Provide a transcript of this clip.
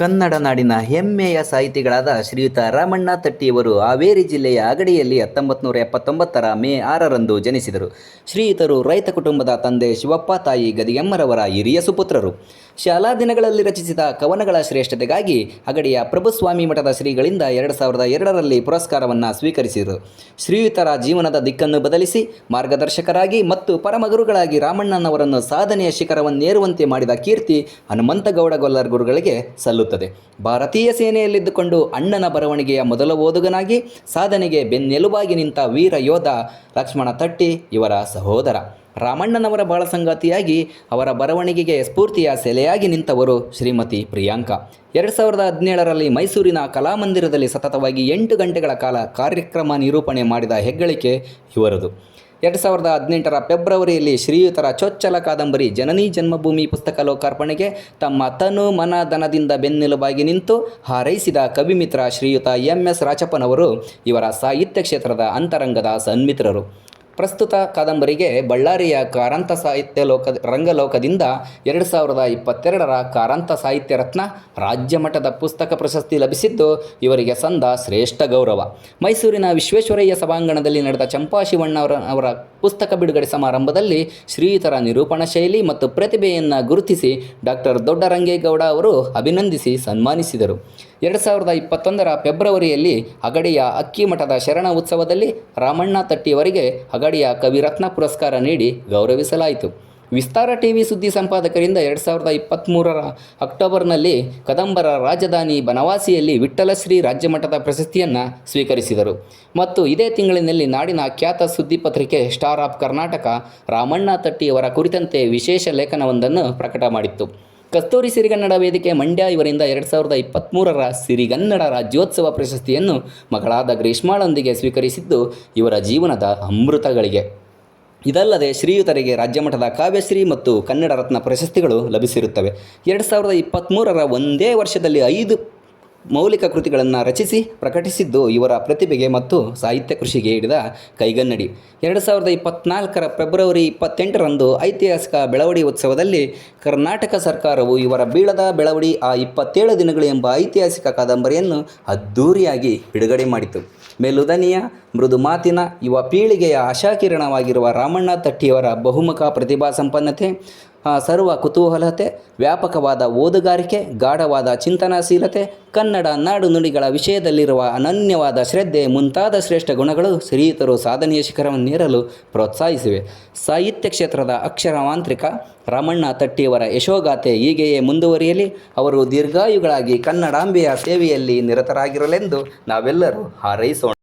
ಕನ್ನಡ ನಾಡಿನ ಹೆಮ್ಮೆಯ ಸಾಹಿತಿಗಳಾದ ಶ್ರೀಯುತ ರಾಮಣ್ಣ ತಟ್ಟಿಯವರು ಹಾವೇರಿ ಜಿಲ್ಲೆಯ ಅಗಡಿಯಲ್ಲಿ ಹತ್ತೊಂಬತ್ತು ನೂರ ಎಪ್ಪತ್ತೊಂಬತ್ತರ ಮೇ ಆರರಂದು ಜನಿಸಿದರು. ಶ್ರೀಯುತರು ರೈತ ಕುಟುಂಬದ ತಂದೆ ಶಿವಪ್ಪ, ತಾಯಿ ಗದಿಗೆಮ್ಮರವರ ಹಿರಿಯ ಸುಪುತ್ರರು. ಶಾಲಾ ದಿನಗಳಲ್ಲಿ ರಚಿಸಿದ ಕವನಗಳ ಶ್ರೇಷ್ಠತೆಗಾಗಿ ಅಗಡಿಯ ಪ್ರಭುಸ್ವಾಮಿ ಮಠದ ಶ್ರೀಗಳಿಂದ ಎರಡು ಸಾವಿರದ ಎರಡರಲ್ಲಿ ಪುರಸ್ಕಾರವನ್ನು ಸ್ವೀಕರಿಸಿದರು. ಶ್ರೀಯುತರ ಜೀವನದ ದಿಕ್ಕನ್ನು ಬದಲಿಸಿ ಮಾರ್ಗದರ್ಶಕರಾಗಿ ಮತ್ತು ಪರಮಗುರುಗಳಾಗಿ ರಾಮಣ್ಣನವರನ್ನು ಸಾಧನೆಯ ಶಿಖರವನ್ನೇರುವಂತೆ ಮಾಡಿದ ಕೀರ್ತಿ ಹನುಮಂತಗೌಡ ಗೊಲ್ಲರ್ ಗುರುಗಳಿಗೆ ಸಲ್ಲುತ್ತದೆ ಭಾರತೀಯ ಸೇನೆಯಲ್ಲಿದ್ದುಕೊಂಡು ಅಣ್ಣನ ಬರವಣಿಗೆಯ ಮೊದಲ ಓದುಗನಾಗಿ ಸಾಧನೆಗೆ ಬೆನ್ನೆಲುಬಾಗಿ ನಿಂತ ವೀರ ಯೋಧ ಲಕ್ಷ್ಮಣ ತಟ್ಟಿ ಇವರ ಸಹೋದರ. ರಾಮಣ್ಣನವರ ಬಾಳ ಸಂಗಾತಿಯಾಗಿ ಅವರ ಬರವಣಿಗೆಗೆ ಸ್ಫೂರ್ತಿಯ ಸೆಲೆಯಾಗಿ ನಿಂತವರು ಶ್ರೀಮತಿ ಪ್ರಿಯಾಂಕಾ. ಎರಡು ಸಾವಿರದ ಹದಿನೇಳರಲ್ಲಿ ಮೈಸೂರಿನ ಕಲಾಮಂದಿರದಲ್ಲಿ ಸತತವಾಗಿ ಎಂಟು ಗಂಟೆಗಳ ಕಾಲ ಕಾರ್ಯಕ್ರಮ ನಿರೂಪಣೆ ಮಾಡಿದ ಹೆಗ್ಗಳಿಕೆ ಇವರದು. ಎರಡು ಸಾವಿರದ ಹದಿನೆಂಟರ ಫೆಬ್ರವರಿಯಲ್ಲಿ ಶ್ರೀಯುತರ ಚೊಚ್ಚಲ ಕಾದಂಬರಿ ಜನನಿ ಜನ್ಮಭೂಮಿ ಪುಸ್ತಕ ಲೋಕಾರ್ಪಣೆಗೆ ತಮ್ಮ ತನು ಮನ ಧನದಿಂದ ಬೆನ್ನೆಲುಬಾಗಿ ನಿಂತು ಹಾರೈಸಿದ ಕವಿಮಿತ್ರ ಶ್ರೀಯುತ ಎಂ ಎಸ್ ರಾಚಪ್ಪನವರು ಇವರ ಸಾಹಿತ್ಯ ಕ್ಷೇತ್ರದ ಅಂತರಂಗದ ಸನ್ಮಿತ್ರರು. ಪ್ರಸ್ತುತ ಕಾದಂಬರಿಗೆ ಬಳ್ಳಾರಿಯ ಕಾರಂತ ಸಾಹಿತ್ಯ ಲೋಕ ರಂಗಲೋಕದಿಂದ ಎರಡು ಸಾವಿರದ ಇಪ್ಪತ್ತೆರಡರ ಕಾರಂತ ಸಾಹಿತ್ಯ ರತ್ನ ರಾಜ್ಯ ಮಟ್ಟದ ಪುಸ್ತಕ ಪ್ರಶಸ್ತಿ ಲಭಿಸಿದ್ದು ಇವರಿಗೆ ಸಂದ ಶ್ರೇಷ್ಠ ಗೌರವ. ಮೈಸೂರಿನ ವಿಶ್ವೇಶ್ವರಯ್ಯ ಸಭಾಂಗಣದಲ್ಲಿ ನಡೆದ ಚಂಪಾ ಶಿವಣ್ಣ ಅವರ ಪುಸ್ತಕ ಬಿಡುಗಡೆ ಸಮಾರಂಭದಲ್ಲಿ ಶ್ರೀಯುತರ ನಿರೂಪಣಾ ಶೈಲಿ ಮತ್ತು ಪ್ರತಿಭೆಯನ್ನು ಗುರುತಿಸಿ ಡಾಕ್ಟರ್ ದೊಡ್ಡರಂಗೇಗೌಡ ಅವರು ಅಭಿನಂದಿಸಿ ಸನ್ಮಾನಿಸಿದರು. ಎರಡು ಸಾವಿರದ ಇಪ್ಪತ್ತೊಂದರ ಫೆಬ್ರವರಿಯಲ್ಲಿ ಅಗಡಿಯ ಅಕ್ಕಿಮಠದ ಶರಣ ಉತ್ಸವದಲ್ಲಿ ರಾಮಣ್ಣ ತಟ್ಟಿಯವರಿಗೆ ಅಗಡಿಯ ಕವಿರತ್ನ ಪುರಸ್ಕಾರ ನೀಡಿ ಗೌರವಿಸಲಾಯಿತು. ವಿಸ್ತಾರ ಟಿವಿ ಸುದ್ದಿ ಸಂಪಾದಕರಿಂದ ಎರಡು ಸಾವಿರದ ಇಪ್ಪತ್ತ್ಮೂರರ ಅಕ್ಟೋಬರ್ನಲ್ಲಿ ಕದಂಬರ ರಾಜಧಾನಿ ಬನವಾಸಿಯಲ್ಲಿ ವಿಠ್ಠಲಶ್ರೀ ರಾಜ್ಯಮಟ್ಟದ ಪ್ರಶಸ್ತಿಯನ್ನು ಸ್ವೀಕರಿಸಿದರು. ಮತ್ತು ಇದೇ ತಿಂಗಳಿನಲ್ಲಿ ನಾಡಿನ ಖ್ಯಾತ ಸುದ್ದಿ ಪತ್ರಿಕೆ ಸ್ಟಾರ್ ಆಫ್ ಕರ್ನಾಟಕ ರಾಮಣ್ಣ ತಟ್ಟಿಯವರ ಕುರಿತಂತೆ ವಿಶೇಷ ಲೇಖನವೊಂದನ್ನು ಪ್ರಕಟ ಮಾಡಿತ್ತು. ಕಸ್ತೂರಿ ಸಿರಿಗನ್ನಡ ವೇದಿಕೆ ಮಂಡ್ಯ ಇವರಿಂದ ಎರಡು ಸಾವಿರದ ಇಪ್ಪತ್ತ್ಮೂರರ ಸಿರಿಗನ್ನಡ ರಾಜ್ಯೋತ್ಸವ ಪ್ರಶಸ್ತಿಯನ್ನು ಮಗಳಾದ ಗ್ರೀಷ್ಮಾಳೊಂದಿಗೆ ಸ್ವೀಕರಿಸಿದ್ದು ಇವರ ಜೀವನದ ಅಮೃತಗಳಿಗೆ. ಇದಲ್ಲದೆ ಶ್ರೀಯುತರಿಗೆ ರಾಜ್ಯಮಟ್ಟದ ಕಾವ್ಯಶ್ರೀ ಮತ್ತು ಕನ್ನಡ ರತ್ನ ಪ್ರಶಸ್ತಿಗಳು ಲಭಿಸಿರುತ್ತವೆ. ಎರಡು ಸಾವಿರದ ಇಪ್ಪತ್ತ್ಮೂರರ ಒಂದೇ ವರ್ಷದಲ್ಲಿ ಐದು ಮೌಲಿಕ ಕೃತಿಗಳನ್ನು ರಚಿಸಿ ಪ್ರಕಟಿಸಿದ್ದು ಇವರ ಪ್ರತಿಭೆಗೆ ಮತ್ತು ಸಾಹಿತ್ಯ ಕೃಷಿಗೆ ಹಿಡಿದ ಕೈಗನ್ನಡಿ. ಎರಡು ಸಾವಿರದ ಇಪ್ಪತ್ನಾಲ್ಕರ ಫೆಬ್ರವರಿ ಇಪ್ಪತ್ತೆಂಟರಂದು ಐತಿಹಾಸಿಕ ಬೆಳವಡಿ ಉತ್ಸವದಲ್ಲಿ ಕರ್ನಾಟಕ ಸರ್ಕಾರವು ಇವರ ಬೀಳದ ಬೆಳವಡಿ ಆ ಇಪ್ಪತ್ತೇಳು ದಿನಗಳು ಎಂಬ ಐತಿಹಾಸಿಕ ಕಾದಂಬರಿಯನ್ನು ಅದ್ಧೂರಿಯಾಗಿ ಬಿಡುಗಡೆ ಮಾಡಿತು. ಮೇಲುದನಿಯ ಮೃದು ಮಾತಿನ ಯುವ ಪೀಳಿಗೆಯ ಆಶಾಕಿರಣವಾಗಿರುವ ರಾಮಣ್ಣ ತಟ್ಟಿಯವರ ಬಹುಮುಖ ಪ್ರತಿಭಾ ಸಂಪನ್ನತೆ ಸರ್ವ ಕುತೂಹಲತೆ, ವ್ಯಾಪಕವಾದ ಓದುಗಾರಿಕೆ, ಗಾಢವಾದ ಚಿಂತನಾಶೀಲತೆ, ಕನ್ನಡ ನಾಡು ನುಡಿಗಳ ವಿಷಯದಲ್ಲಿರುವ ಅನನ್ಯವಾದ ಶ್ರದ್ಧೆ ಮುಂತಾದ ಶ್ರೇಷ್ಠ ಗುಣಗಳು ಶ್ರೀಯುತರು ಸಾಧನೆಯ ಶಿಖರವನ್ನೇರಲು ಪ್ರೋತ್ಸಾಹಿಸಿವೆ. ಸಾಹಿತ್ಯ ಕ್ಷೇತ್ರದ ಅಕ್ಷರ ಮಾಂತ್ರಿಕ ರಾಮಣ್ಣ ತಟ್ಟಿಯವರ ಯಶೋಗಾಥೆ ಹೀಗೆಯೇ ಮುಂದುವರಿಯಲಿ. ಅವರು ದೀರ್ಘಾಯುಗಳಾಗಿ ಕನ್ನಡಾಂಬೆಯ ಸೇವೆಯಲ್ಲಿ ನಿರತರಾಗಿರಲೆಂದು ನಾವೆಲ್ಲರೂ ಹಾರೈಸೋಣ.